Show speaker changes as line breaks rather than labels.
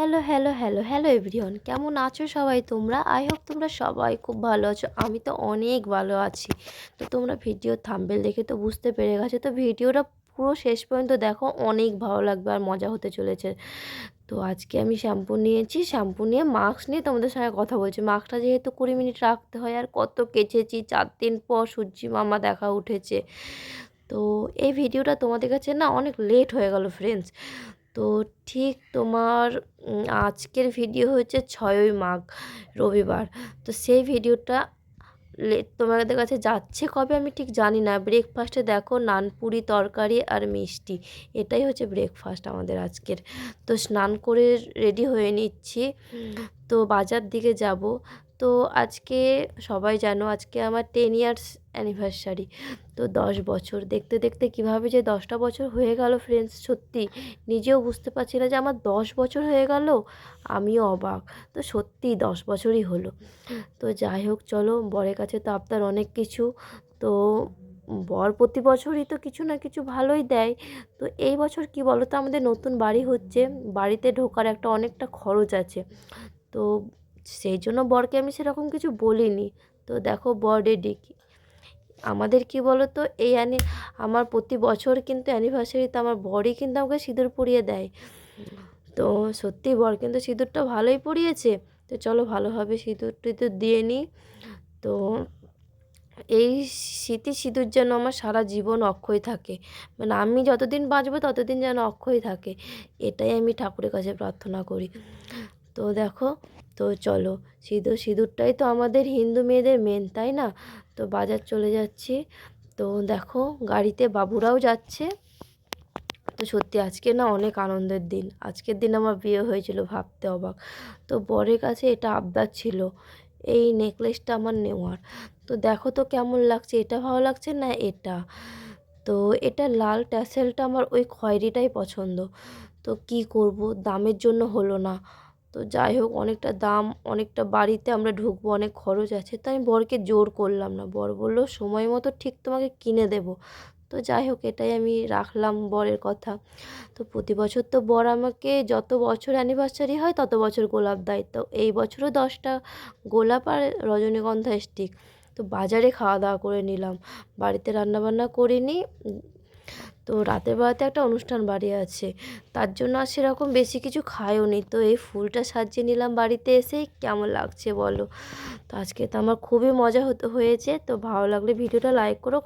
Hello hello hello hello everyone কেমন আছো সবাই তোমরা? আই হোপ তোমরা সবাই খুব ভালো আছো। আমি তো অনেক ভালো আছি। তো তোমরা ভিডিও থাম্বেল দেখে তো বুঝতে পেরে গেছো। তো ভিডিওটা পুরো শেষ পর্যন্ত দেখো। অনেক ভালো লাগবে আর মজা হতে চলেছে। তো আজকে আমি শ্যাম্পু নিয়েছি। শ্যাম্পু নিয়ে মাস্ক নিয়ে তোমাদের সঙ্গে কথা বলছি। মাস্কটা যেহেতু কুড়ি মিনিট রাখতে হয় আর কত কেচেছি, চার দিন পর সূর্যি মামা দেখা উঠেছে। তো এই ভিডিওটা তোমাদের কাছে না অনেক লেট হয়ে গেল ফ্রেন্ডস তো ঠিক তোমার আজকের ভিডিও হচ্ছে ছয়ই মাঘ, রবিবার। তো সেই ভিডিওটা তোমাদের কাছে যাচ্ছে কবে আমি ঠিক জানি না। ব্রেকফাস্টে দেখো নানপুরি তরকারি আর মিষ্টি। এটাই হচ্ছে ব্রেকফাস্ট আমাদের আজকের। তো স্নান করে রেডি হয়ে নিচ্ছি। তো বাজার দিকে যাব। তো আজকে সবাই জানো আজকে আমার টেন ইয়ার্স অ্যানিভার্সারি তো দশ বছর। দেখতে দেখতে কীভাবে যে দশটা বছর হয়ে গেল ফ্রেন্ডস সত্যি নিজেও বুঝতে পারছি না যে আমার দশ বছর হয়ে গেল, আমিও অবাক। তো সত্যি দশ বছরই হলো। তো যাই হোক, চলো বরের কাছে তো আপনার অনেক কিছু, তো বর প্রতি বছরই তো কিছু না কিছু ভালোই দেয়। তো এই বছর কি বলো তো আমাদের নতুন বাড়ি হচ্ছে, বাড়িতে ঢোকার একটা অনেকটা খরচ আছে। তো সেই জন্য বরকে আমি সেরকম কিছু বলিনি। তো দেখো বর রেডি আমাদের কি বলো তো এই অ্যানি, আমার প্রতি বছর কিন্তু অ্যানিভার্সারিতে আমার বরই কিন্তু আমাকে সিঁদুর পরিয়ে দেয়। তো সত্যি বর কিন্তু সিঁদুরটা ভালোই পরিয়েছে। তো চলো ভালোভাবে সিঁদুর টিঁদুর দিয়ে নিই তো এই স্মৃতি সিঁদুর যেন আমার সারা জীবন অক্ষয় থাকে। মানে আমি যতদিন বাঁচবো ততদিন যেন অক্ষয় থাকে। এটাই আমি ঠাকুরের কাছে প্রার্থনা করি। তো দেখো, তো চলো, সিঁদুর, সিঁদুরটাই তো আমাদের হিন্দু মেয়েদের মেন তাই না? তো বাজার চলে যাচ্ছি। তো দেখো, গাড়িতে বাবুরাও যাচ্ছে। তো সত্যি আজকে না অনেক আনন্দের দিন। আজকের দিন আমার বিয়ে হয়েছিল, ভাবতে অবাক। তো বরের কাছে এটা আবদার ছিল, এই নেকলেসটা আমার নেওয়ার। তো দেখো তো কেমন লাগছে, এটা ভালো লাগছে না এটা? তো এটা লাল ট্যাসেলটা আমার ওই খয়েরিটাই পছন্দ। তো কি করব, দামের জন্য হলো না। তো যাই হোক, অনেকটা দাম, অনেকটা বাড়িতে আমরা ঢুকবো, অনেক খরচ আছে। তো আমি বরকে জোর করলাম না। বর বলল, সময় মতো ঠিক তোমাকে কিনে দেবো। তো যাই হোক, এটাই আমি রাখলাম বরের কথা। তো প্রতি বছর তো বর আমাকে যত বছর অ্যানিভার্সারি হয়, তত বছর গোলাপ দেয়। তো এই বছরও দশটা গোলাপ আর রজনীগন্ধা স্টিক তো বাজারে খাওয়া দাওয়া করে নিলাম। বাড়িতে রান্নাবান্না করিনি। তো রাতের বেলাতে একটা অনুষ্ঠান বাড়ি আছে। তার জন্য আর সেরকম বেশি কিছু খায়ও নি। তো এই ফুলটা সাজিয়ে নিলাম বাড়িতে এসে, কেমন লাগছে বলো? তো আজকে তো আমার খুবই মজা হতে হয়েছে। তো ভালো লাগলে ভিডিওটা লাইক করো